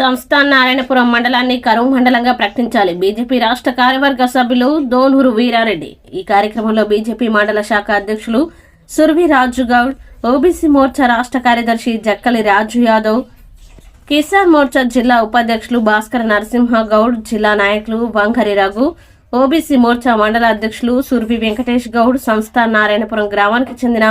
సంస్థాన్ నారాయణపురం మండలాన్ని కరువు మండలంగా ప్రకటించాలి. బీజేపీ రాష్ట్ర కార్యవర్గ సభ్యులు దోనూరు వీరారెడ్డి. ఈ కార్యక్రమంలో బీజేపీ మండల శాఖ అధ్యక్షులు సుర్వి రాజు గౌడ్ ఓబీసీ మోర్చా రాష్ట్ర కార్యదర్శి జక్కలి రాజు యాదవ్ కిసాన్ మోర్చా జిల్లా ఉపాధ్యక్షులు భాస్కర నరసింహ గౌడ్ జిల్లా నాయకులు వంకరి రఘు ఓబీసీ మోర్చా మండల అధ్యక్షులు సుర్వి వెంకటేష్ గౌడ్ సంస్థ నారాయణపురం గ్రామానికి చెందిన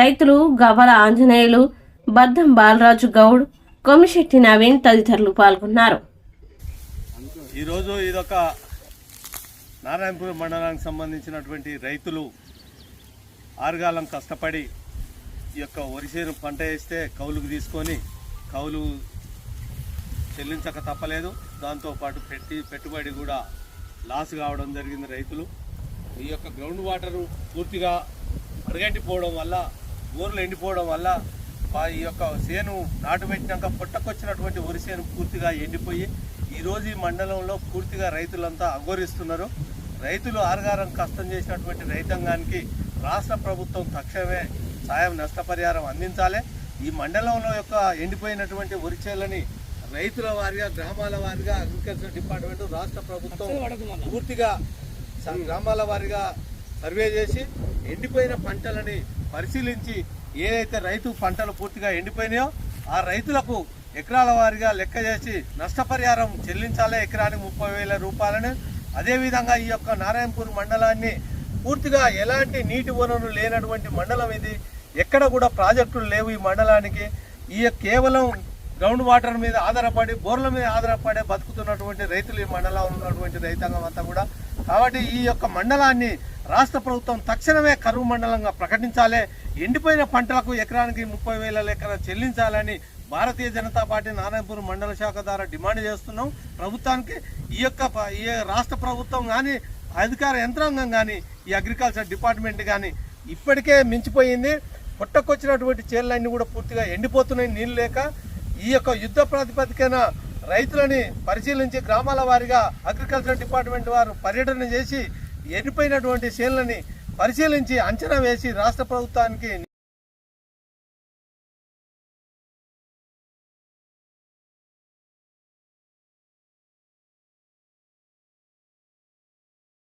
రైతులు గవల ఆంజనేయులు బద్దం బాలరాజు గౌడ్ కొమిశెట్టి నవీన్ తదితరులు పాల్గొన్నారు. ఈరోజు ఇదొక నారాయణపురం మండలానికి సంబంధించినటువంటి రైతులు ఆరుగాలం కష్టపడి ఈ యొక్క వరిసేను పంట వేస్తే కౌలుకు తీసుకొని కౌలు చెల్లించక తప్పలేదు. దాంతోపాటు పెట్టి పెట్టుబడి కూడా లాస్ కావడం జరిగింది రైతులు. ఈ యొక్క గ్రౌండ్ వాటరు పూర్తిగా అరగంటిపోవడం వల్ల బోర్లు ఎండిపోవడం వల్ల ఈ యొక్క సేను నాటు పెట్టినాక పుట్టకొచ్చినటువంటి వరి సేను పూర్తిగా ఎండిపోయి ఈరోజు ఈ మండలంలో పూర్తిగా రైతులంతా అఘోరిస్తున్నారు. రైతులు ఆరుగారం కష్టం చేసినటువంటి రైతాంగానికి రాష్ట్ర ప్రభుత్వం తక్షణమే సాయం నష్టపరిహారం అందించాలి. ఈ మండలంలో యొక్క ఎండిపోయినటువంటి వరి చేలని రైతుల వారిగా గ్రామాల వారిగా అగ్రికల్చర్ డిపార్ట్మెంట్ రాష్ట్ర ప్రభుత్వం పూర్తిగా గ్రామాల వారిగా సర్వే చేసి ఎండిపోయిన పంటలని పరిశీలించి ఏదైతే రైతు పంటలు పూర్తిగా ఎండిపోయినాయో ఆ రైతులకు ఎకరాల వారిగా లెక్క చేసి నష్టపరిహారం చెల్లించాలి ఎకరానికి ముప్పై వేల రూపాయలని. అదేవిధంగా ఈ యొక్క నారాయణపూర్ మండలాన్ని పూర్తిగా ఎలాంటి నీటి వనరులు లేనటువంటి మండలం ఇది. ఎక్కడ కూడా ప్రాజెక్టులు లేవు ఈ మండలానికి. ఈ కేవలం గ్రౌండ్ వాటర్ మీద ఆధారపడి బోర్ల మీద ఆధారపడి బతుకుతున్నటువంటి రైతులు ఈ మండలంలో ఉన్నటువంటి రైతాంగం అంతా కూడా. కాబట్టి ఈ యొక్క మండలాన్ని రాష్ట్ర ప్రభుత్వం తక్షణమే కరువు మండలంగా ప్రకటించాలి. ఎండిపోయిన పంటలకు ఎకరానికి ముప్పై వేల లెక్కన చెల్లించాలని భారతీయ జనతా పార్టీ నారాయణపూర్ మండల శాఖ ద్వారా డిమాండ్ చేస్తున్నాం. ప్రభుత్వానికి ఈ యొక్క ప- ఈ రాష్ట్ర ప్రభుత్వం కానీ అధికార యంత్రాంగం కానీ ఈ అగ్రికల్చర్ డిపార్ట్మెంట్ కానీ ఇప్పటికే మించిపోయింది. పుట్టకొచ్చినటువంటి చేళ్ళన్నీ కూడా పూర్తిగా ఎండిపోతున్నాయి. నీళ్ళు లేక ఈ యొక్క యుద్ధ ప్రాతిపదికన రైతులని పరిశీలించి గ్రామాల వారిగా అగ్రికల్చర్ డిపార్ట్మెంట్ వారు పర్యటన చేసి ఎండిపోయినటువంటి చేళ్ళని పరిశీలించి అంచనా వేసి రాష్ట్ర ప్రభుత్వానికి